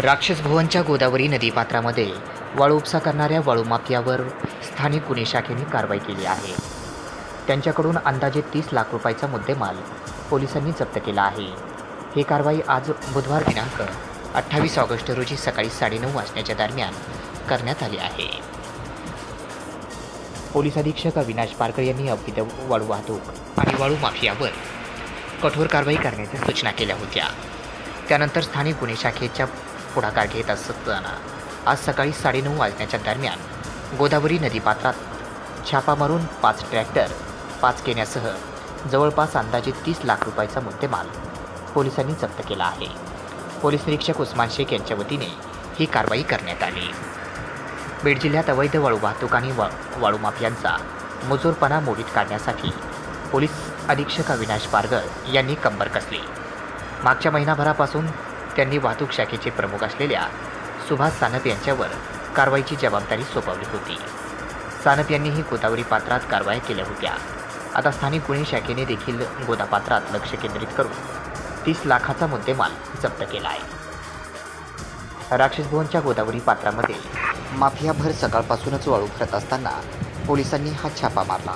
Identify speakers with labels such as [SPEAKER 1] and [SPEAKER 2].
[SPEAKER 1] राक्षस भुवनच्या गोदावरी नदीपात्रामध्ये वाळू उपसा करणाऱ्या वाळू माफियावर स्थानिक गुन्हे शाखेने कारवाई केली आहे. त्यांच्याकडून अंदाजे तीस लाख रुपयाचा मुद्देमाल पोलिसांनी जप्त केला आहे. ही कारवाई आज बुधवार दिनांक अठ्ठावीस ऑगस्ट रोजी सकाळी साडेनऊ वाजण्याच्या दरम्यान करण्यात आली आहे. पोलीस अधीक्षक अविनाश पारकर यांनी अवैध वाळू वाहतूक आणि वाळू माफियावर कठोर कारवाई करण्याच्या सूचना केल्या होत्या. त्यानंतर स्थानिक गुन्हे शाखेच्या पुढाकार घेत असताना आज सकाळी साडेनऊ वाजण्याच्या दरम्यान गोदावरी नदीपात्रात छापा मारून पाच ट्रॅक्टर पाच केण्यासह जवळपास अंदाजे तीस लाख रुपयाचा मुद्देमाल पोलिसांनी जप्त केला आहे. पोलीस निरीक्षक उस्मान शेख यांच्या वतीने ही कारवाई करण्यात आली. बीड जिल्ह्यात अवैध वाळू वाहतूक आणि वा वाळू माफियांचा मुजोरपणा मोडीत काढण्यासाठी पोलीस अधीक्षक अविनाश पारगर यांनी कंबर कसली. मागच्या महिनाभरापासून त्यांनी वाहतूक शाखेचे प्रमुख असलेल्या सुभाष सानप यांच्यावर कारवाईची जबाबदारी सोपवली होती. सानप यांनीही गोदावरी पात्रात कारवाया केल्या होत्या. आता स्थानिक गुन्हे शाखेने देखील गोदापात्रात लक्ष केंद्रित करून तीस लाखाचा मुद्देमाल जप्त केला आहे राक्षसभवनच्या गोदावरी पात्रामध्ये माफिया भर सकाळपासूनच वाळू भरत असताना पोलिसांनी हा छापा मारला.